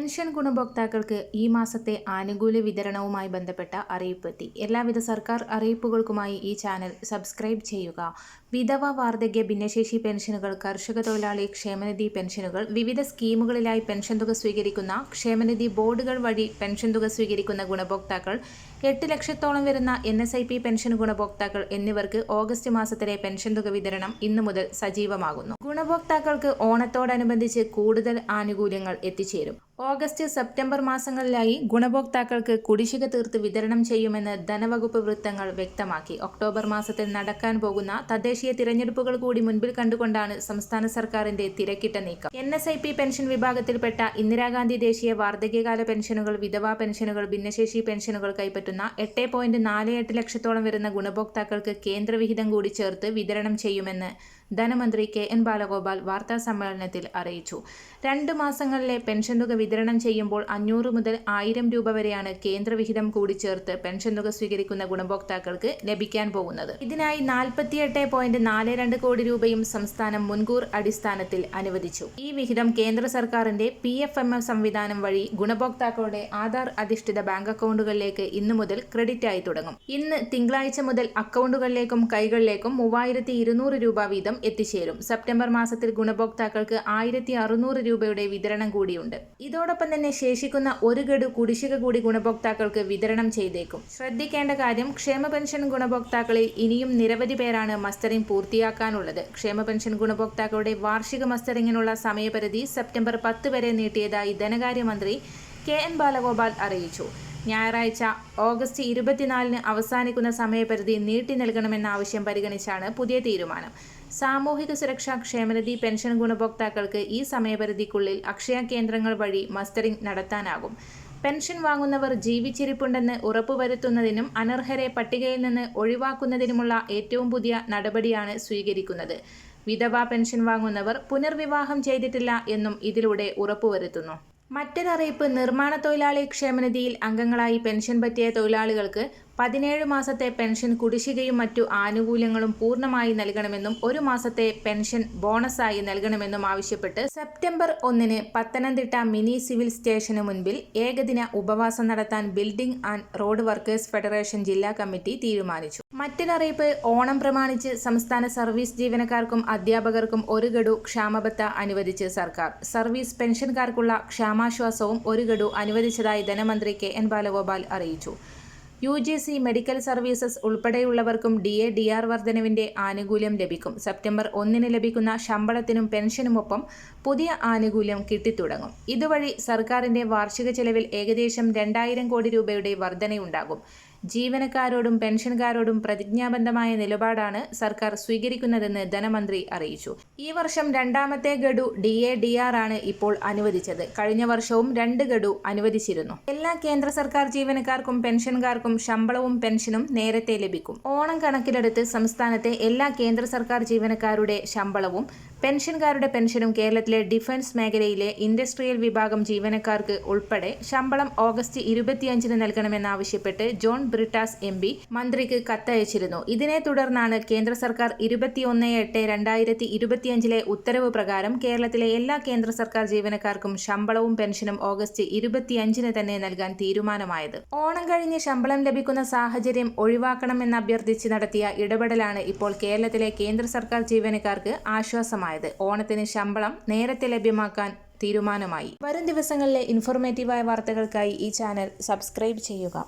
Pension ഗുണഭോക്താക്കൾക്ക് ഈ മാസത്തെ ആനുകൂല്യ വിതരണവുമായി ബന്ധപ്പെട്ട അറിയിപ്പ് എത്തി. എല്ലാവിധ സർക്കാർ അറിയിപ്പുകൾക്കുമായി ഈ ചാനൽ സബ്സ്ക്രൈബ് ചെയ്യുക. വിധവ വാർദ്ധക്യ ഭിന്നശേഷി പെൻഷനുകൾ കർഷക തൊഴിലാളി ക്ഷേമനിധി പെൻഷനുകൾ വിവിധ സ്കീമുകളിലായി പെൻഷൻ തുക സ്വീകരിക്കുന്ന ക്ഷേമനിധി ബോർഡുകൾ വഴി പെൻഷൻ തുക സ്വീകരിക്കുന്ന ഗുണഭോക്താക്കൾ എട്ട് ലക്ഷത്തോളം വരുന്ന N S I P pension ഗുണഭോക്താക്കൾ എന്നിവർക്ക് ഓഗസ്റ്റ് മാസത്തിലെ പെൻഷൻ തുക വിതരണം ഇന്നു മുതൽ സജീവമാകുന്നു. ഗുണഭോക്താക്കൾക്ക് ഓണത്തോടനുബന്ധിച്ച് കൂടുതൽ ആനുകൂല്യങ്ങൾ എത്തിച്ചേരും. ഓഗസ്റ്റ് സെപ്റ്റംബർ മാസങ്ങളിലായി ഗുണഭോക്താക്കൾക്ക് കുടിശ്ശിക തീർത്ത് വിതരണം ചെയ്യുമെന്ന് ധനവകുപ്പ് വൃത്തങ്ങൾ വ്യക്തമാക്കി. ഒക്ടോബർ മാസത്തിൽ നടക്കാൻ പോകുന്ന തദ്ദേശീയ തിരഞ്ഞെടുപ്പുകൾ കൂടി മുൻപിൽ കണ്ടുകൊണ്ടാണ് സംസ്ഥാന സർക്കാരിന്റെ തിരക്കിട്ട നീക്കം. N S I P pension വിഭാഗത്തിൽപ്പെട്ട ഇന്ദിരാഗാന്ധി ദേശീയ വാർദ്ധക്യകാല പെൻഷനുകൾ വിധവാ പെൻഷനുകൾ ഭിന്നശേഷി പെൻഷനുകൾ കൈപ്പറ്റുന്ന എട്ട് പോയിന്റ് നാല് എട്ട് ലക്ഷത്തോളം വരുന്ന ഗുണഭോക്താക്കൾക്ക് കേന്ദ്രവിഹിതം കൂടി ചേർത്ത് വിതരണം ചെയ്യുമെന്ന് ധനമന്ത്രി കെ എൻ ബാലഗോപാൽ വാർത്താ സമ്മേളനത്തിൽ അറിയിച്ചു. രണ്ട് മാസങ്ങളിലെ പെൻഷൻ തുക വിതരണം ചെയ്യുമ്പോൾ അഞ്ഞൂറ് മുതൽ ആയിരം രൂപ വരെയാണ് കേന്ദ്രവിഹിതം കൂടി ചേർത്ത് പെൻഷൻ തുക സ്വീകരിക്കുന്ന ഗുണഭോക്താക്കൾക്ക് ലഭിക്കാൻ പോകുന്നത്. ഇതിനായി നാൽപ്പത്തിയെട്ട് പോയിന്റ് നാല് രണ്ട് കോടി രൂപയും സംസ്ഥാനം മുൻകൂർ അടിസ്ഥാനത്തിൽ അനുവദിച്ചു. ഈ വിഹിതം കേന്ദ്ര സർക്കാരിന്റെ പി എഫ് എം സംവിധാനം വഴി ഗുണഭോക്താക്കളുടെ ആധാർ അധിഷ്ഠിത ബാങ്ക് അക്കൗണ്ടുകളിലേക്ക് ഇന്നു മുതൽ ക്രെഡിറ്റ് ആയി തുടങ്ങും. ഇന്ന് തിങ്കളാഴ്ച മുതൽ അക്കൗണ്ടുകളിലേക്കും കൈകളിലേക്കും മൂവായിരത്തി രൂപ വീതം എത്തിച്ചേരും. സെപ്റ്റംബർ മാസത്തിൽ ഗുണഭോക്താക്കൾക്ക് ആയിരത്തി അറുന്നൂറ് രൂപയുടെ വിതരണം കൂടിയുണ്ട്. ഇതോടൊപ്പം തന്നെ ശേഷിക്കുന്ന ഒരു ഗഡു കുടിശ്ശിക കൂടി ഗുണഭോക്താക്കൾക്ക് വിതരണം ചെയ്തേക്കും. ശ്രദ്ധിക്കേണ്ട കാര്യം ക്ഷേമ പെൻഷൻ ഗുണഭോക്താക്കളിൽ ഇനിയും നിരവധി പേരാണ് മസ്റ്ററിംഗ് പൂർത്തിയാക്കാനുള്ളത്. ക്ഷേമ പെൻഷൻ ഗുണഭോക്താക്കളുടെ വാർഷിക മസ്റ്ററിങ്ങിനുള്ള സമയപരിധി സെപ്റ്റംബർ പത്ത് വരെ നീട്ടിയതായി ധനകാര്യമന്ത്രി കെ എൻ ബാലഗോപാൽ അറിയിച്ചു. ഞായറാഴ്ച ഓഗസ്റ്റ് ഇരുപത്തിനാലിന് അവസാനിക്കുന്ന സമയപരിധി നീട്ടി നൽകണമെന്ന ആവശ്യം പരിഗണിച്ചാണ് പുതിയ തീരുമാനം. സാമൂഹിക സുരക്ഷാ ക്ഷേമനിധി പെൻഷൻ ഗുണഭോക്താക്കൾക്ക് ഈ സമയപരിധിക്കുള്ളിൽ അക്ഷയ കേന്ദ്രങ്ങൾ വഴി മസ്റ്ററിംഗ് നടത്താനാകും. പെൻഷൻ വാങ്ങുന്നവർ ജീവിച്ചിരിപ്പുണ്ടെന്ന് ഉറപ്പുവരുത്തുന്നതിനും അനർഹരെ പട്ടികയിൽ നിന്ന് ഒഴിവാക്കുന്നതിനുമുള്ള ഏറ്റവും പുതിയ നടപടിയാണ് സ്വീകരിക്കുന്നത്. വിധവാ പെൻഷൻ വാങ്ങുന്നവർ പുനർവിവാഹം ചെയ്തിട്ടില്ല എന്നും ഇതിലൂടെ ഉറപ്പുവരുത്തുന്നു. മറ്റൊരറിയിപ്പ് നിർമ്മാണ തൊഴിലാളി ക്ഷേമനിധിയിൽ അംഗങ്ങളായി പെൻഷൻ പറ്റിയ തൊഴിലാളികൾക്ക് പതിനേഴ് മാസത്തെ പെൻഷൻ കുടിശ്ശികയും മറ്റു ആനുകൂല്യങ്ങളും പൂർണമായി നൽകണമെന്നും ഒരു മാസത്തെ പെൻഷൻ ബോണസായി നൽകണമെന്നും ആവശ്യപ്പെട്ട് സെപ്റ്റംബർ ഒന്നിന് പത്തനംതിട്ട മിനി സിവിൽ സ്റ്റേഷന് മുൻപിൽ ഏകദിന ഉപവാസം നടത്താൻ building and road workers federation ജില്ലാ കമ്മിറ്റി തീരുമാനിച്ചു. മറ്റൊരറിയിപ്പ് ഓണം പ്രമാണിച്ച് സംസ്ഥാന സർവീസ് ജീവനക്കാർക്കും അധ്യാപകർക്കും ഒരു ഗഡു ക്ഷാമബത്ത അനുവദിച്ച് സർക്കാർ. സർവീസ് പെൻഷൻകാർക്കുള്ള ക്ഷാമാശ്വാസവും ഒരു ഗഡു അനുവദിച്ചതായി ധനമന്ത്രി കെ എൻ ബാലഗോപാൽ അറിയിച്ചു. U G C medical services ഉൾപ്പെടെയുള്ളവർക്കും D A D R വർധനവിന്റെ ആനുകൂല്യം ലഭിക്കും. സെപ്റ്റംബർ ഒന്നിന് ലഭിക്കുന്ന ശമ്പളത്തിനും പെൻഷനുമൊപ്പം പുതിയ ആനുകൂല്യം കിട്ടിത്തുടങ്ങും. ഇതുവഴി സർക്കാരിന്റെ വാർഷിക ചെലവിൽ ഏകദേശം രണ്ടായിരം കോടി രൂപയുടെ വർധനയുണ്ടാകും. ജീവനക്കാരോടും പെൻഷൻകാരോടും പ്രതിജ്ഞാബദ്ധമായ നിലപാടാണ് സർക്കാർ സ്വീകരിക്കുന്നതെന്ന് ധനമന്ത്രി അറിയിച്ചു. ഈ വർഷം രണ്ടാമത്തെ ഗഡു ഡി എ ഡി ആർ ആണ് ഇപ്പോൾ അനുവദിച്ചത്. കഴിഞ്ഞ വർഷവും രണ്ട് ഗഡു അനുവദിച്ചിരുന്നു. എല്ലാ കേന്ദ്ര സർക്കാർ ജീവനക്കാർക്കും പെൻഷൻകാർക്കും ശമ്പളവും പെൻഷനും നേരത്തെ ലഭിക്കും. ഓണം കണക്കിലെടുത്ത് സംസ്ഥാനത്തെ എല്ലാ കേന്ദ്ര സർക്കാർ ജീവനക്കാരുടെ ശമ്പളവും പെൻഷൻകാരുടെ പെൻഷനും കേരളത്തിലെ ഡിഫൻസ് മേഖലയിലെ ഇൻഡസ്ട്രിയൽ വിഭാഗം ജീവനക്കാർക്ക് ഉൾപ്പെടെ ശമ്പളം ഓഗസ്റ്റ് ഇരുപത്തിയഞ്ചിന് നൽകണമെന്നാവശ്യപ്പെട്ട് ജോൺ ബ്രിട്ടാസ് എം പി മന്ത്രിക്ക് കത്തയച്ചിരുന്നു. ഇതിനെ തുടർന്നാണ് കേന്ദ്ര സർക്കാർ ഇരുപത്തിയൊന്ന് എട്ട് രണ്ടായിരത്തി ഇരുപത്തിയഞ്ചിലെ ഉത്തരവ് പ്രകാരം കേരളത്തിലെ എല്ലാ കേന്ദ്ര സർക്കാർ ജീവനക്കാർക്കും ശമ്പളവും പെൻഷനും ഓഗസ്റ്റ് ഇരുപത്തിയഞ്ചിന് തന്നെ നൽകാൻ തീരുമാനമായത്. ഓണം കഴിഞ്ഞ് ശമ്പളം ലഭിക്കുന്ന സാഹചര്യം ഒഴിവാക്കണമെന്ന് അഭ്യർത്ഥിച്ച് നടത്തിയ ഇടപെടലാണ് ഇപ്പോൾ കേരളത്തിലെ കേന്ദ്ര സർക്കാർ ജീവനക്കാർക്ക് ആശ്വാസമായത് ഓണത്തിന് ശമ്പളം നേരത്തെ ലഭ്യമാക്കാൻ തീരുമാനമായി. വരും ദിവസങ്ങളിലെ ഇൻഫോർമേറ്റീവായ വാർത്തകൾക്കായി ഈ ചാനൽ സബ്സ്ക്രൈബ് ചെയ്യുക.